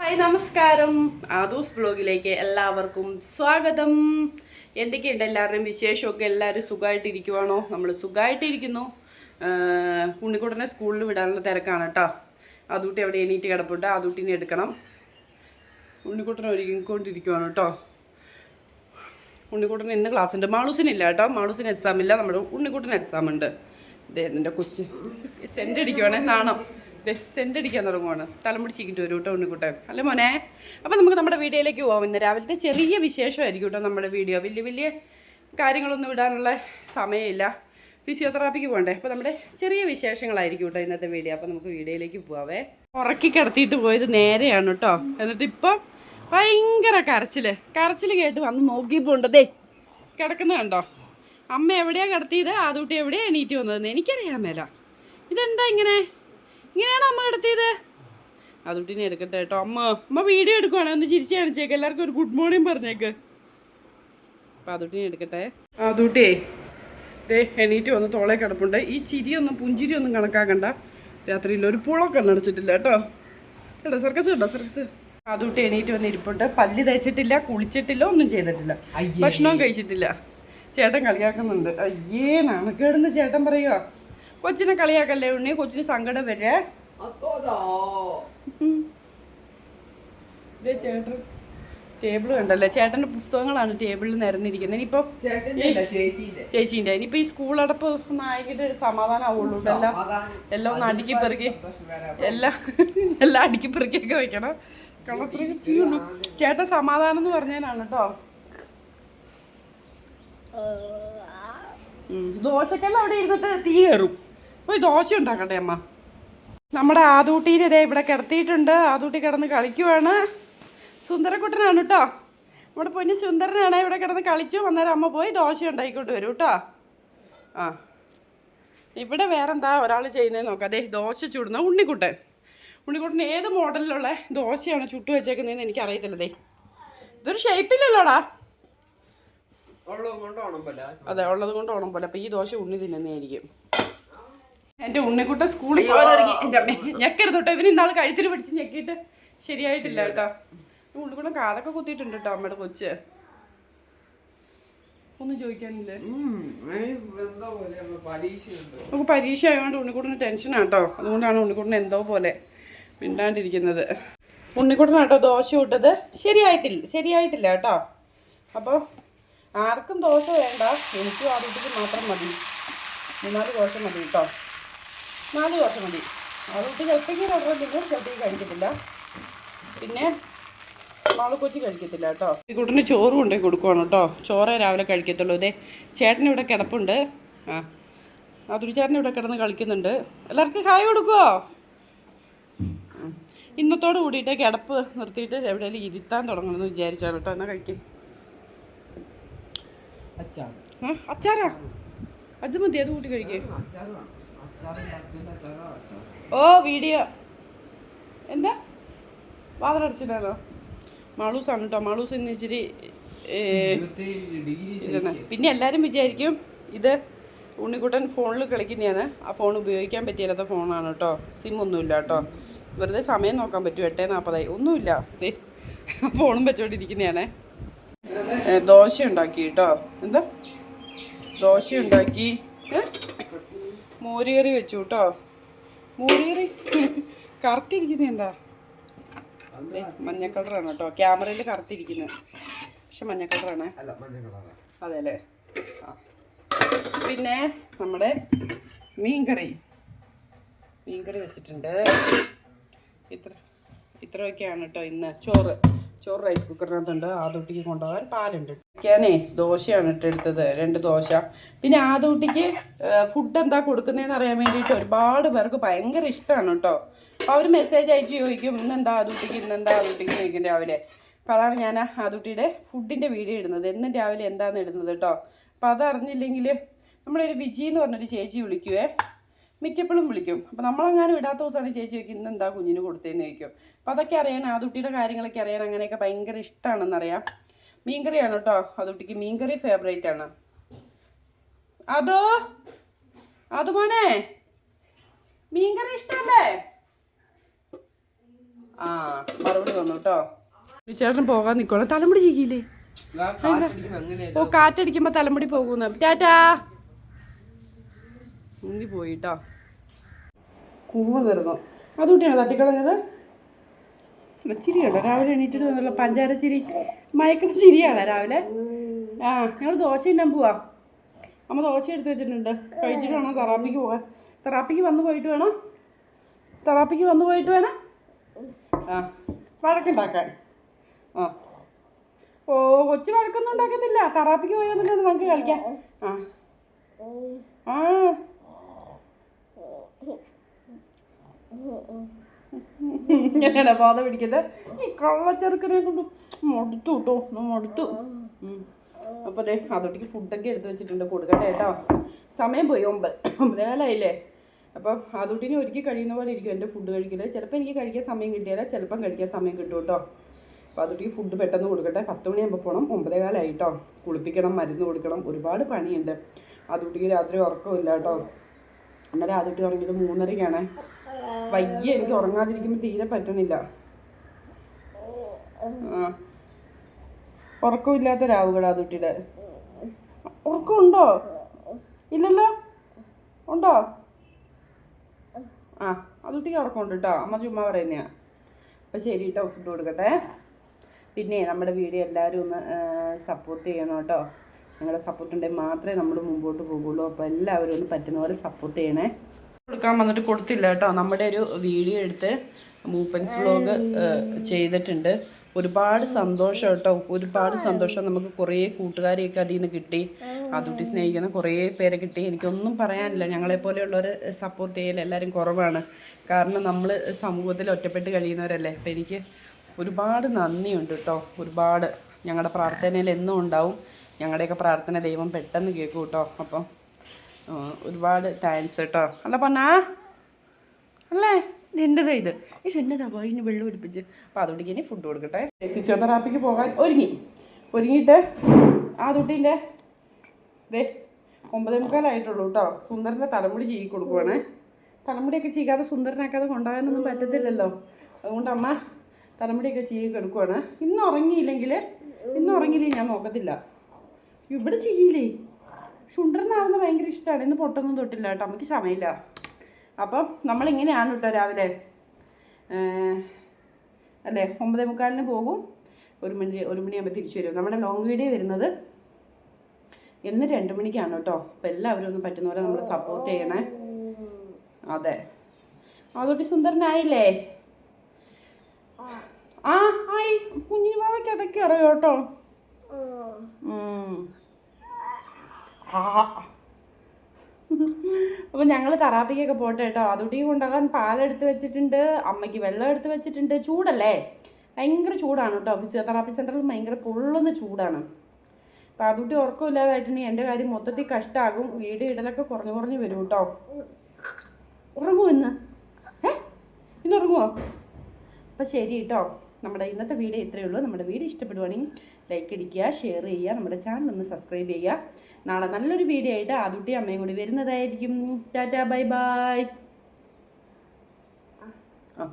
Hi നമസ്കാരം. ആദൂസ് ബ്ലോഗിലേക്ക് എല്ലാവർക്കും സ്വാഗതം. എന്തൊക്കെയുണ്ട് എല്ലാവരുടെയും വിശേഷമൊക്കെ? എല്ലാവരും സുഖമായിട്ടിരിക്കുവാണോ? നമ്മൾ സുഖമായിട്ടിരിക്കുന്നു. ഉണ്ണിക്കുട്ടനെ സ്കൂളിൽ വിടാനുള്ള തിരക്കാണ് കേട്ടോ. അതൂട്ടി അവിടെ എണീറ്റ് കിടപ്പുണ്ട്. അതൂട്ടിനെ എടുക്കണം. ഉണ്ണിക്കുട്ടനെ ഒരുങ്ങിക്കൊണ്ടിരിക്കുവാണ് കേട്ടോ. ഉണ്ണിക്കുട്ടൻ ഇന്ന് ക്ലാസ് ഉണ്ട് മാളൂസിനില്ല കേട്ടോ. മാളൂസിന് എക്സാം ഇല്ല. നമ്മുടെ ഉണ്ണിക്കുട്ടന് എക്സാം ഉണ്ട്. ഇതേ എന്റെ കൊച്ചു സെന്റ് അടിക്കുവാണേ നാണം. ദേ സെന്റ് അടിക്കാൻ തുടങ്ങുവാണ്. തലമുടി ചീക്കിട്ട് വരും കേട്ടോ ഉണ്ണിക്കുട്ടൻ അല്ലേ മോനെ? അപ്പോൾ നമുക്ക് നമ്മുടെ വീഡിയോയിലേക്ക് പോകാം ഇന്ന് രാവിലത്തെ ചെറിയ വിശേഷമായിരിക്കും കേട്ടോ നമ്മുടെ വീഡിയോ. വലിയ വലിയ കാര്യങ്ങളൊന്നും ഇടാനുള്ള സമയമില്ല. ഫിസിയോതെറാപ്പിക്ക് പോകണ്ടേ? അപ്പോൾ നമ്മുടെ ചെറിയ വിശേഷങ്ങളായിരിക്കും കേട്ടോ ഇന്നത്തെ വീഡിയോ. അപ്പോൾ നമുക്ക് വീഡിയോയിലേക്ക് പോവാവേ. ഉറക്കി കിടത്തിയിട്ട് പോയത് നേരെയാണ് കേട്ടോ. എന്നിട്ട് ഇപ്പം ഭയങ്കര കരച്ചിൽ കരച്ചിൽ കേട്ട് വന്ന് നോക്കി ദേ കിടക്കുന്ന കണ്ടോ? അമ്മ എവിടെയാണ് കിടത്തിയത്? ആദൂട്ടി എവിടെയാണ് എണീറ്റ് വന്നതെന്ന് എനിക്കറിയാൻ മേല. ഇതെന്താ ഇങ്ങനെ? ഇങ്ങനെയാണോ അമ്മ കിടത്തിയത് അതുട്ടിനെ എടുക്കട്ടെ കേട്ടോ. അമ്മ അമ്മ വീഡിയോ എടുക്കുവാണെങ്കിൽ ഒന്ന് ചിരിച്ച് കാണിച്ചേക്ക്. എല്ലാവർക്കും ഒരു ഗുഡ് മോർണിംഗ് പറഞ്ഞേക്ക്. അപ്പം അതുട്ടിനെ എടുക്കട്ടെ. അതുട്ടിയേ ദേ എണീറ്റ് വന്ന് തോളെ കിടപ്പുണ്ട്. ഈ ചിരിയൊന്നും പുഞ്ചിരിയൊന്നും കണക്കാക്കണ്ട. രാത്രിയിൽ ഒരു പുളൊക്കെ അടച്ചിട്ടില്ല കേട്ടോ. കേട്ടോ സർക്കസ് കേട്ടോ സർക്കസ് അതുകൊണ്ട് എണീറ്റ് വന്ന് ഇരിപ്പുണ്ട്. പല്ല് തേച്ചിട്ടില്ല കുളിച്ചിട്ടില്ല ഒന്നും ചെയ്തിട്ടില്ല. ഭക്ഷണവും കഴിച്ചിട്ടില്ല. ചേട്ടൻ കളിയാക്കുന്നുണ്ട്. അയ്യേ നാണക്കേടുന്ന് ചേട്ടൻ പറയുക കൊച്ചിനെ കളിയാക്കല്ലേ ഉണ്ണി? കൊച്ചിന് സങ്കടം വരേ. ചേട്ടൻ ടേബിൾ കണ്ടല്ലേ? ചേട്ടന്റെ പുസ്തകങ്ങളാണ് ടേബിളിൽ നിരന്നിരിക്കുന്നത്. ഇനിയിപ്പോ ചേച്ചിന്റെ ഇനിയിപ്പോ ഈ സ്കൂൾ അടപ്പ് ഒന്ന് ആയിട്ട് സമാധാനമാവുള്ളൂ എല്ലാം എല്ലാം ഒന്ന് അടുക്കി പെറുക്കി എല്ലാം എല്ലാം അടുക്കി പെറുക്കിയൊക്കെ വെക്കണം. കളത്രയൊക്കെ ചെയ്യുള്ളൂ ചേട്ടൻ സമാധാനം എന്ന് പറഞ്ഞതിനാണ് കേട്ടോ. ദോശക്കെല്ലാം അവിടെ ഇരുന്നിട്ട് തീ കയറും. പോയി ദോശ ഉണ്ടാക്കട്ടെ അമ്മ? നമ്മുടെ ആദൂട്ടീനെ ഇതേ ഇവിടെ കിടത്തിയിട്ടുണ്ട്. ആദൂട്ടി കിടന്ന് കളിക്കുവാണ്. സുന്ദരക്കുട്ടനാണ് കേട്ടോ. നമ്മുടെ പൊന്നു സുന്ദരനാണ് ഇവിടെ കിടന്ന് കളിച്ചു. അന്നേരം അമ്മ പോയി ദോശ ഉണ്ടാക്കിക്കൊണ്ട് വരും കേട്ടോ. ആ. ഇവിടെ വേറെന്താ ഒരാൾ ചെയ്യുന്നത് നോക്കാം. അതെ ദോശ ചുടുന്ന ഉണ്ണിക്കുട്ടൻ. ഉണ്ണിക്കുട്ടൻ ഏത് മോഡലിലുള്ള ദോശയാണ് ചുട്ടു വെച്ചേക്കുന്നതെന്ന് എനിക്ക് അറിയത്തില്ലതേ ഇതൊരു ഷേപ്പില്ലല്ലോടാ അതെ ഉള്ളത് കൊണ്ട് ഓണം പോലെ. അപ്പൊ ഈ ദോശ ഉണ്ണി തിന്നുന്നതായിരിക്കും. എന്റെ ഉണ്ണിക്കുട്ട സ്കൂളിൽ പോകാനിറങ്ങി എന്റെ അമ്മ ഞെക്കരുത് കേട്ടോ. ഇവന് ഇന്നാൾ കഴുത്തിൽ പിടിച്ച് ഞെക്കിയിട്ട് ശരിയായിട്ടില്ല കേട്ടോ. ഉണ്ണിക്കുട്ടൻ കാതൊക്കെ കുത്തിയിട്ടുണ്ട് കേട്ടോ അമ്മയുടെ കൊച്ച്. ഒന്നും ചോദിക്കാനില്ലേ? നമുക്ക് പരീക്ഷ ആയതുകൊണ്ട് ഉണ്ണിക്കുട്ടന് ടെൻഷനാണ് കേട്ടോ. അതുകൊണ്ടാണ് ഉണ്ണിക്കുട്ടൻ എന്തോ പോലെ മിണ്ടാണ്ടിരിക്കുന്നത്. ഉണ്ണിക്കുട്ടനാട്ടോ ദോശ ഇട്ടത്. ശരിയായിട്ടില്ല ശരിയായിട്ടില്ല കേട്ടോ. അപ്പോൾ ആർക്കും ദോശ വേണ്ട. എനിക്കും ആ വീട്ടിൽ മാത്രം മതി. മൂന്നാൽ ദോശ മതി കേട്ടോ. നാല് ദോശ മതി. വീട്ടിൽ ചിലപ്പോഴേക്കും ഓർഡർ ചിലപ്പോഴേക്കും കഴിക്കത്തില്ല. പിന്നെ മാളക്കൊച്ചി കൊച്ചി കഴിക്കത്തില്ല കേട്ടോ. കുട്ടിന് ചോറും ഉണ്ടെങ്കിൽ കൊടുക്കുവാണ് കേട്ടോ. ചോറേ രാവിലെ കഴിക്കത്തുള്ളൂ. ഇതേ ചേട്ടൻ ഇവിടെ കിടപ്പുണ്ട്. ആ അതൊരു ചേട്ടൻ ഇവിടെ കിടന്ന് കളിക്കുന്നുണ്ട്. എല്ലാവർക്കും ഹായ് കൊടുക്കുവോ? ഉം. ഇന്നത്തോട് കൂടിയിട്ട് കിടപ്പ് നിർത്തിയിട്ട് എവിടെയെങ്കിലും ഇരുത്താൻ തുടങ്ങണമെന്ന് വിചാരിച്ചാണ് കേട്ടോ. എന്നാൽ കഴിക്കും. ആ, അച്ചാറാ? അത് മതി അത് കൂട്ടി കഴിക്കേ. ഓ വീഡിയോ. എന്താ? വാതിലടച്ചില്ലാലോ മാളൂസാണ് കേട്ടോ മാളൂസ് ഇന്ന് ഇച്ചിരി പിന്നെ എല്ലാവരും വിചാരിക്കും ഇത് ഉണ്ണിക്കുട്ടൻ ഫോണിൽ കളിക്കുന്നതാണ്. ആ ഫോൺ ഉപയോഗിക്കാൻ പറ്റിയാത്ത ഫോണാണ് കേട്ടോ സിം ഒന്നുമില്ല കേട്ടോ വെറുതെ സമയം നോക്കാൻ പറ്റും. എട്ടേ നാൽപ്പതായി ഒന്നുമില്ല. ഫോണും വെച്ചോണ്ടിരിക്കുന്നതാണ്. ദോശ ഉണ്ടാക്കി കേട്ടോ എന്താ? ദോശ ഉണ്ടാക്കി ഏ? മോരുകറി വെച്ചു കേട്ടോ. മോരുകറി? കറുത്തിരിക്കുന്നത് എന്താ? മഞ്ഞ കളറാണ് കേട്ടോ. ക്യാമറയിൽ കറുത്തിരിക്കുന്നത് പക്ഷെ മഞ്ഞ കളറാണ്. അതെ അല്ലേ ആ. പിന്നെ നമ്മുടെ മീൻകറി. മീൻകറി വെച്ചിട്ടുണ്ട്. ഇത്ര ഇത്രയൊക്കെയാണ് കേട്ടോ ഇന്ന് ചോറ്. ചോറ് റൈസ് കുക്കറിനകത്തുണ്ട് ആദൂട്ടിക്ക് കൊണ്ടുപോകാൻ പാലുണ്ട്. ഞാനേ ദോശയാണ് ഇട്ടെടുത്തത് രണ്ട് ദോശ. പിന്നെ ആദൂട്ടിക്ക് ഫുഡ് എന്താ കൊടുക്കുന്നതെന്ന് അറിയാൻ വേണ്ടിയിട്ട് ഒരുപാട് പേർക്ക് ഭയങ്കര ഇഷ്ടമാണ് കേട്ടോ. അപ്പോൾ അവർ മെസ്സേജ് അയച്ച് ചോദിക്കും ഇന്നെന്താ ആദൂട്ടിക്ക്? ഇന്നെന്താ ആദൂട്ടിക്ക്? ചോദിക്കും രാവിലെ. അപ്പോൾ അതാണ് ഞാൻ ആദൂട്ടിയുടെ ഫുഡിന്റെ വീഡിയോ ഇടുന്നത്. എന്നും രാവിലെ എന്താണെന്ന് ഇടുന്നത് കേട്ടോ. അപ്പോൾ അതറിഞ്ഞില്ലെങ്കിൽ നമ്മളൊരു വിജി എന്ന് പറഞ്ഞൊരു ചേച്ചി വിളിക്കുവേ. മിക്കപ്പോഴും വിളിക്കും. അപ്പോൾ നമ്മളങ്ങനെ വിടാത്ത ദിവസമാണ് ചേച്ചി ചോദിക്കും ഇന്ന് എന്താ കുഞ്ഞിന് കൊടുത്തതെന്ന്? ചോദിക്കും. അപ്പോൾ അതൊക്കെ അറിയാൻ കുട്ടിയുടെ കാര്യങ്ങളൊക്കെ അറിയാൻ അങ്ങനെയൊക്കെ ഭയങ്കര ഇഷ്ടമാണെന്നറിയാം മീൻകറിയാണ് കേട്ടോ. ആ കുട്ടിക്ക് മീൻകറി ഫേവറേറ്റ് ആണ്. അതോ? അത് മോനെ? മീൻകറി ഇഷ്ടമല്ലേ ആ മറുപടി വന്നു കേട്ടോ. ചേട്ടൻ പോകാൻ നിൽക്കണം തലമുടി ചെയ്യില്ലേ ഓ കാറ്റടിക്കുമ്പോ തലമുടി പോകുന്ന. ടാറ്റാ. മുങ്ങി പോയിട്ടോ കൂവ് തീർന്നു അതുകൂട്ടിയാണ് തട്ടിക്കളഞ്ഞത്? ചിരിയുണ്ടോ രാവിലെ എണീറ്റിട്ട് വന്നുള്ള പഞ്ചാര ചിരി. മയക്കുന്ന ചിരിയാണോ രാവിലെ? ആ ഞങ്ങൾ ദോശ തിന്നാൻ പോവാ. അമ്മ ദോശ എടുത്ത് വെച്ചിട്ടുണ്ട്. കഴിച്ചിട്ട് വേണം തെറാപ്പിക്ക് പോകാൻ തെറാപ്പിക്ക് വന്നു പോയിട്ട് വേണം. തെറാപ്പിക്ക് വന്നു പോയിട്ട് വേണം. ആ വഴക്കുണ്ടാക്കാൻ ആ. ഓ കൊച്ചു വഴക്കൊന്നും ഉണ്ടാക്കത്തില്ല. തെറാപ്പിക്ക് പോയി നമുക്ക് കളിക്കാം. ആ. ആ. ഇങ്ങനെയാണ് പാത പിടിക്കുന്നത്. ഈ കള്ളച്ചെറുക്കനെ കൊണ്ട് മടുത്തു കേട്ടോ. മടുത്തു. അപ്പൊ ദേ അതോട്ടേക്ക് ഫുഡൊക്കെ എടുത്ത് വെച്ചിട്ടുണ്ട്. കൊടുക്കട്ടെ കേട്ടോ. സമയം പോയി ഒമ്പത്. ഒമ്പതേകാലായില്ലേ? അപ്പൊ അതോട്ടിനെ ഒരുക്കി കഴിയുന്ന പോലെ ഇരിക്കും എന്റെ ഫുഡ് കഴിക്കൽ. ചിലപ്പോൾ എനിക്ക് കഴിക്കാൻ സമയം കിട്ടിയാല ചിലപ്പം കഴിക്കാൻ സമയം കിട്ടും കേട്ടോ. അപ്പോൾ അതോട്ടിക്ക് ഫുഡ് പെട്ടെന്ന് കൊടുക്കട്ടെ. പത്ത് മണിയാകുമ്പോൾ പോണം. ഒമ്പതേകാലായിട്ടോ കുളിപ്പിക്കണം മരുന്ന് കൊടുക്കണം. ഒരുപാട് പണിയുണ്ട്. അതോട്ടിക്ക് രാത്രി ഉറക്കമില്ല കേട്ടോ. അന്നേരം ആദ്യമായിട്ട് ഉറങ്ങിയത് മൂന്നരയ്ക്കാണ്. വയ്യ എനിക്ക് ഉറങ്ങാതിരിക്കുമ്പോൾ തീരെ പറ്റണില്ല. ഉറക്കമില്ലാത്ത രാവുകളാ തുട്ടിയുടെ ഉറക്കമുണ്ടോ? ഇല്ലല്ലോ? ഉണ്ടോ? ആ അതുട്ടിക്ക് ഉറക്കമുണ്ട് കേട്ടോ അമ്മ ചുമ്മാ പറയുന്നയാ. അപ്പം ശരി കേട്ടോ ഫുഡ് കൊടുക്കട്ടെ. പിന്നെ നമ്മുടെ വീഡിയോ എല്ലാവരും ഒന്ന് സപ്പോർട്ട് ചെയ്യണം കേട്ടോ നിങ്ങളുടെ സപ്പോർട്ട് ഉണ്ടെങ്കിൽ മാത്രമേ നമ്മൾ മുമ്പോട്ട് പോകുള്ളൂ. അപ്പോൾ എല്ലാവരും ഒന്ന് പറ്റുന്ന പോലെ സപ്പോർട്ട് ചെയ്യണേ. കൊടുക്കാൻ വന്നിട്ട് കൊടുത്തില്ല കേട്ടോ. നമ്മുടെ ഒരു വീഡിയോ എടുത്ത് മൂപ്പൻസ് വ്ലോഗ് ചെയ്തിട്ടുണ്ട്. ഒരുപാട് സന്തോഷം കേട്ടോ. ഒരുപാട് സന്തോഷം നമുക്ക് കുറേ കൂട്ടുകാരെയൊക്കെ അതിൽ നിന്ന് കിട്ടി. അതുട്ടി സ്നേഹിക്കുന്ന കുറേ പേരെ കിട്ടി. എനിക്കൊന്നും പറയാനില്ല. ഞങ്ങളെപ്പോലെയുള്ളവർ സപ്പോർട്ട് ചെയ്യൽ എല്ലാവരും കുറവാണ്. കാരണം നമ്മൾ സമൂഹത്തിൽ ഒറ്റപ്പെട്ട് കഴിയുന്നവരല്ലേ. അപ്പം എനിക്ക് ഒരുപാട് നന്ദിയുണ്ട് കേട്ടോ. ഒരുപാട്. ഞങ്ങളുടെ പ്രാർത്ഥനയിൽ എന്നും ഉണ്ടാവും. ഞങ്ങളുടെയൊക്കെ പ്രാർത്ഥന ദൈവം പെട്ടെന്ന് കേൾക്കും കേട്ടോ. അപ്പം ഒരുപാട് താങ്ക്സ് കേട്ടോ. അല്ല പറഞ്ഞാ അല്ലേ? എന്റെതാ ഇത്. ഈ എന്റെതാ പോയി വെള്ളം ഒടിപ്പിച്ച് അപ്പോൾ അതുകൊണ്ട് ഇനി ഫുഡ് കൊടുക്കട്ടെ. ഫിസിയോതെറാപ്പിക്ക് പോകാൻ ഒരുങ്ങി. ഒരുങ്ങിയിട്ട് ആ തൊട്ടിന്റെ ദേ ഒമ്പതേ മുക്കാലായിട്ടുള്ളൂ കേട്ടോ. സുന്ദരന്റെ തലമുടി ചീകി കൊടുക്കുവാണ്. തലമുടിയൊക്കെ ചീകാതെ സുന്ദരനാക്കാതെ കൊണ്ടുപോകാനൊന്നും പറ്റത്തില്ലല്ലോ. അതുകൊണ്ട് അമ്മ തലമുടിയൊക്കെ ചീകി കൊടുക്കുവാണ്. ഇന്ന് ഉറങ്ങിയില്ലെങ്കിൽ ഇന്ന് ഉറങ്ങിയില്ലെങ്കിൽ ഞാൻ നോക്കത്തില്ല. ഇവിടെ ചെയ്യില്ലേ? ഷുണ്ടറിനാവുന്ന ഭയങ്കര ഇഷ്ടമാണ് ഇന്ന് പൊട്ടൊന്നും തൊട്ടില്ല കേട്ടോ. നമുക്ക് സമയമില്ല. അപ്പം നമ്മളിങ്ങനെയാണ് കേട്ടോ രാവിലെ അല്ലേ? ഒമ്പതേ മുക്കാലിന് പോകും. ഒരു മണി ഒരു മണിയാകുമ്പോൾ തിരിച്ചു വരും. നമ്മുടെ ലോങ് വീഡിയോ വരുന്നത് എന്ന് രണ്ട് മണിക്കാണ് കേട്ടോ. അപ്പം എല്ലാവരും ഒന്ന് പറ്റുന്ന പോലെ നമ്മൾ സപ്പോർട്ട് ചെയ്യണേ. അതെ. അതോട്ടി സുന്ദരനായില്ലേ? ആ. ആയി. കുഞ്ഞിന് ബാബയ്ക്ക് അതൊക്കെ അറിയോ കേട്ടോ? ഉം. ഞങ്ങൾ തറാപ്പിക്കൊക്കെ പോട്ടെ കേട്ടോ. അതുട്ടി കൊണ്ടുപോകാൻ പാലെടുത്ത് വെച്ചിട്ടുണ്ട്. അമ്മയ്ക്ക് വെള്ളം എടുത്ത് വെച്ചിട്ടുണ്ട്. ചൂടല്ലേ? ഭയങ്കര ചൂടാണ് കേട്ടോ. ഫിസിയോതെറാപ്പി സെന്ററിൽ ഭയങ്കര പൊള്ളുന്ന ചൂടാണ്. അപ്പം അതുട്ടി ഉറക്കമില്ലാതായിട്ടുണ്ടെങ്കിൽ എന്റെ കാര്യം മൊത്തത്തിൽ കഷ്ടാകും. വീട് ഇടലൊക്കെ കുറഞ്ഞു കുറഞ്ഞു വരും കേട്ടോ. ഉറങ്ങുമോ ഇന്ന്? ഏ? ഇന്ന് ഉറങ്ങുമോ അപ്പോൾ ശരി കേട്ടോ. നമ്മുടെ ഇന്നത്തെ വീഡിയോ ഇത്രയേ ഉള്ളൂ. നമ്മുടെ വീഡിയോ ഇഷ്ടപ്പെടുവാണെങ്കിൽ ലൈക്ക് അടിക്കുക ഷെയർ ചെയ്യുക നമ്മുടെ ചാനൽ ഒന്ന് സബ്സ്ക്രൈബ് ചെയ്യുക. നാളെ നല്ലൊരു വീഡിയോ ആയിട്ട് ആദുട്ടി അമ്മയും കൂടി വരുന്നതായിരിക്കും. ടാറ്റാ ബൈ ബൈ ആ.